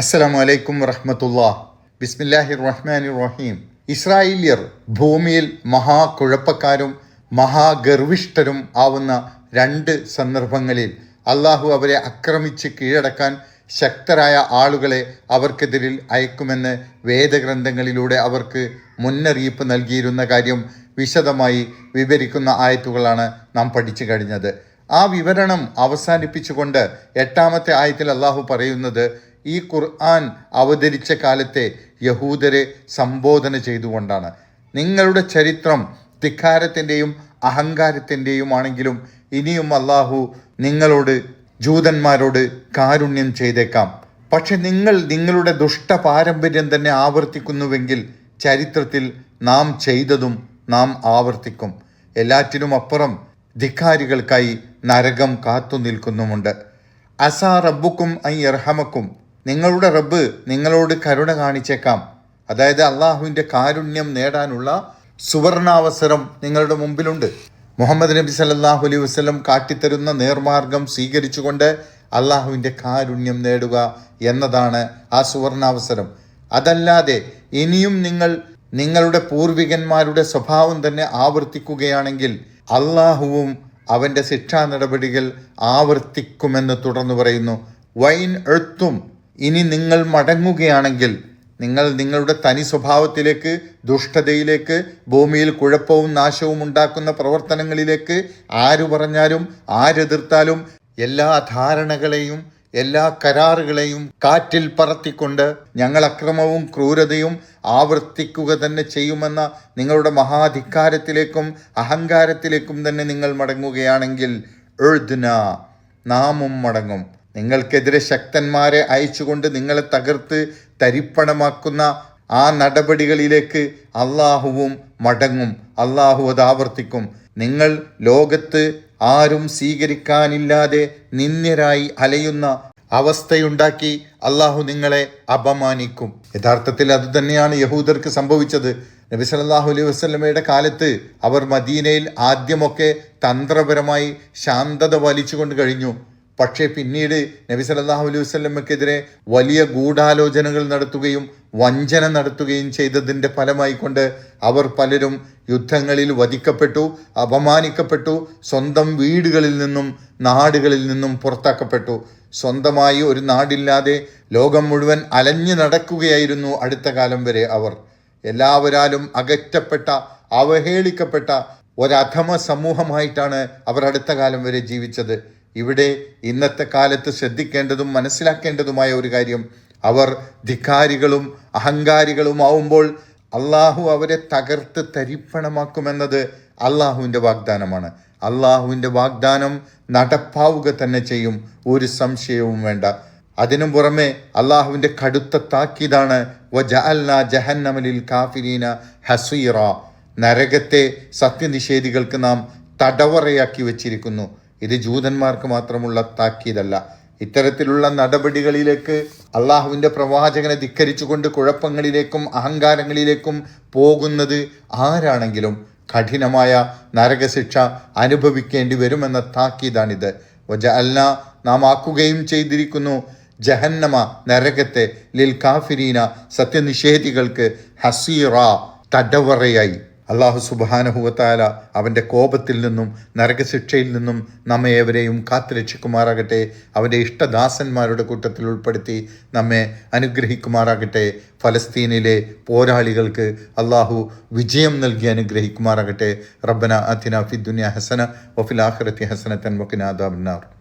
അസ്സലാമു അലൈക്കും വറഹമത്തുള്ള. ബിസ്മില്ലാഹി റഹ്മാനി റഹീം ഇസ്രായേലിയർ ഭൂമിയിൽ മഹാകുഴപ്പക്കാരും മഹാഗർവിഷ്ഠരും ആവുന്ന രണ്ട് സന്ദർഭങ്ങളിൽ അള്ളാഹു അവരെ ആക്രമിച്ച് കീഴടക്കാൻ ശക്തരായ ആളുകളെ അവർക്കെതിരിൽ അയക്കുമെന്ന് വേദഗ്രന്ഥങ്ങളിലൂടെ അവർക്ക് മുന്നറിയിപ്പ് നൽകിയിരുന്ന കാര്യം വിശദമായി വിവരിക്കുന്ന ആയത്തുകളാണ് നാം പഠിച്ചു കഴിഞ്ഞത്. ആ വിവരണം അവസാനിപ്പിച്ചുകൊണ്ട് എട്ടാമത്തെ ആയത്തിൽ അള്ളാഹു പറയുന്നത് ഈ ഖുർആൻ അവതരിച്ച കാലത്തെ യഹൂദരെ സംബോധന ചെയ്തുകൊണ്ടാണ്. നിങ്ങളുടെ ചരിത്രം ധിക്കാരത്തിന്റെയും അഹങ്കാരത്തിന്റെയും ആണെങ്കിലും ഇനിയും അള്ളാഹു നിങ്ങളോട് ജൂതന്മാരോട് കാരുണ്യം ചെയ്തേക്കാം. പക്ഷെ നിങ്ങൾ നിങ്ങളുടെ ദുഷ്ട പാരമ്പര്യം തന്നെ ആവർത്തിക്കുന്നുവെങ്കിൽ ചരിത്രത്തിൽ നാം ചെയ്തതും നാം ആവർത്തിക്കും. എല്ലാറ്റിനും അപ്പുറം ധിക്കാരികൾക്കായി നരകം കാത്തു നിൽക്കുന്നുമുണ്ട് അസാ റബ്ബുക്കും ഐ ഇർഹമക്കും നിങ്ങളുടെ റബ്ബ് നിങ്ങളോട് കരുണ കാണിച്ചേക്കാം. അതായത് അള്ളാഹുവിന്റെ കാരുണ്യം നേടാനുള്ള സുവർണാവസരം നിങ്ങളുടെ മുമ്പിലുണ്ട്. മുഹമ്മദ് നബി സല്ലല്ലാഹു അലൈഹി വസ്ലം കാട്ടിത്തരുന്ന നേർമാർഗം സ്വീകരിച്ചുകൊണ്ട് അള്ളാഹുവിന്റെ കാരുണ്യം നേടുക എന്നതാണ് ആ സുവർണാവസരം. അതല്ലാതെ ഇനിയും നിങ്ങൾ നിങ്ങളുടെ പൂർവികന്മാരുടെ സ്വഭാവം തന്നെ ആവർത്തിക്കുകയാണെങ്കിൽ അള്ളാഹുവും അവന്റെ ശിക്ഷാ നടപടികൾ ആവർത്തിക്കുമെന്ന് തുടർന്ന് പറയുന്നു. വൈൻ എഴുത്തും ഇനി നിങ്ങൾ മടങ്ങുകയാണെങ്കിൽ നിങ്ങൾ നിങ്ങളുടെ തനി സ്വഭാവത്തിലേക്ക് ദുഷ്ടതയിലേക്ക് ഭൂമിയിൽ കുഴപ്പവും നാശവും ഉണ്ടാക്കുന്ന പ്രവർത്തനങ്ങളിലേക്ക് ആര് പറഞ്ഞാലും ആരെതിർത്താലും എല്ലാ ധാരണകളെയും എല്ലാ കരാറുകളെയും കാറ്റിൽ പറത്തിക്കൊണ്ട് ഞങ്ങൾ അക്രമവും ക്രൂരതയും ആവർത്തിക്കുക തന്നെ ചെയ്യുമെന്ന നിങ്ങളുടെ മഹാധിക്കാരത്തിലേക്കും അഹങ്കാരത്തിലേക്കും തന്നെ നിങ്ങൾ മടങ്ങുകയാണെങ്കിൽ എഴുതുന നാമും മടങ്ങും. നിങ്ങൾക്കെതിരെ ശക്തന്മാരെ അയച്ചുകൊണ്ട് നിങ്ങളെ തകർത്ത് തരിപ്പണമാക്കുന്ന ആ നടപടികളിലേക്ക് അള്ളാഹുവും മടങ്ങും. അള്ളാഹു അത് ആവർത്തിക്കും. നിങ്ങൾ ലോകത്ത് ആരും സ്വീകരിക്കാനില്ലാതെ നിന്ദ്യരായി അലയുന്ന അവസ്ഥയുണ്ടാക്കി അള്ളാഹു നിങ്ങളെ അപമാനിക്കും. യഥാർത്ഥത്തിൽ അത് തന്നെയാണ് യഹൂദർക്ക് സംഭവിച്ചത്. നബി സല്ലല്ലാഹു അലൈഹി വസ്ലമയുടെ കാലത്ത് അവർ മദീനയിൽ ആദ്യമൊക്കെ തന്ത്രപരമായി ശാന്തത വലിച്ചുകൊണ്ട് കഴിഞ്ഞു. പക്ഷേ പിന്നീട് നബി സല്ലല്ലാഹു അലൈഹി വസല്ലമക്കെതിരെ വലിയ ഗൂഢാലോചനകൾ നടത്തുകയും വഞ്ചന നടത്തുകയും ചെയ്തതിന്റെ ഫലമായി കൊണ്ട് അവർ പലരും യുദ്ധങ്ങളിൽ വധിക്കപ്പെട്ടു അപമാനിക്കപ്പെട്ടു സ്വന്തം വീടുകളിൽ നിന്നും നാടുകളിൽ നിന്നും പുറത്താക്കപ്പെട്ടു. സ്വന്തമായി ഒരു നാടില്ലാതെ ലോകം മുഴുവൻ അലഞ്ഞു നടക്കുകയായിരുന്നു അടുത്ത കാലം വരെ അവർ. എല്ലാവരാലും അകറ്റപ്പെട്ട അവഹേളിക്കപ്പെട്ട ഒരധമ സമൂഹമായിട്ടാണ് അവർ അടുത്ത കാലം വരെ ജീവിച്ചത്. ഇവിടെ ഇന്നത്തെ കാലത്ത് ശ്രദ്ധിക്കേണ്ടതും മനസ്സിലാക്കേണ്ടതുമായ ഒരു കാര്യം അവർ ധിക്കാരികളും അഹങ്കാരികളും അഹങ്കാരികളുമാവുമ്പോൾ അള്ളാഹു അവരെ തകർത്ത് തരിപ്പണമാക്കുമെന്നത് അള്ളാഹുവിന്റെ വാഗ്ദാനമാണ്. അള്ളാഹുവിന്റെ വാഗ്ദാനം നടപ്പാവുക തന്നെ ചെയ്യും ഒരു സംശയവും വേണ്ട. അതിനു പുറമെ അള്ളാഹുവിന്റെ കടുത്ത താക്കീതാണ് ജഹന്നമലിൽ കാഫിരീന ഹസീറ. നരകത്തെ സത്യനിഷേധികൾക്ക് നാം തടവറയാക്കി വച്ചിരിക്കുന്നു. ഇത് ജൂതന്മാർക്ക് മാത്രമുള്ള താക്കീതല്ല. ഇത്തരത്തിലുള്ള നടപടികളിലേക്ക് അള്ളാഹുവിന്റെ പ്രവാചകനെ ധിക്കരിച്ചുകൊണ്ട് കുഴപ്പങ്ങളിലേക്കും അഹങ്കാരങ്ങളിലേക്കും പോകുന്നത് ആരാണെങ്കിലും കഠിനമായ നരകശിക്ഷ അനുഭവിക്കേണ്ടി വരുമെന്ന താക്കീതാണിത്. വജ അല്ല നാം ആക്കുകയും ചെയ്തിരിക്കുന്നു ജഹന്നമ നരകത്തെ ലിൽ കാഫിരീന സത്യനിഷേധികൾക്ക് ഹസീറ തടവറയായി. അള്ളാഹു സുബാനഹുവത്താല അവന്റെ കോപത്തിൽ നിന്നും നരകശിക്ഷയിൽ നിന്നും നമ്മെ ഏവരെയും കാത്തുരക്ഷിക്കുമാറാകട്ടെ. അവന്റെ ഇഷ്ടദാസന്മാരുടെ കൂട്ടത്തിൽ ഉൾപ്പെടുത്തി നമ്മെ അനുഗ്രഹിക്കുമാറാകട്ടെ. ഫലസ്തീനിലെ പോരാളികൾക്ക് അള്ളാഹു വിജയം നൽകി അനുഗ്രഹിക്കുമാറാകട്ടെ. റബ്ബന അത്തിന ഫിദ്ദുനിയ ഹസന വഫിൽ ആഖിറത്തി തൻ വക്കിനാദാബിന്നാർ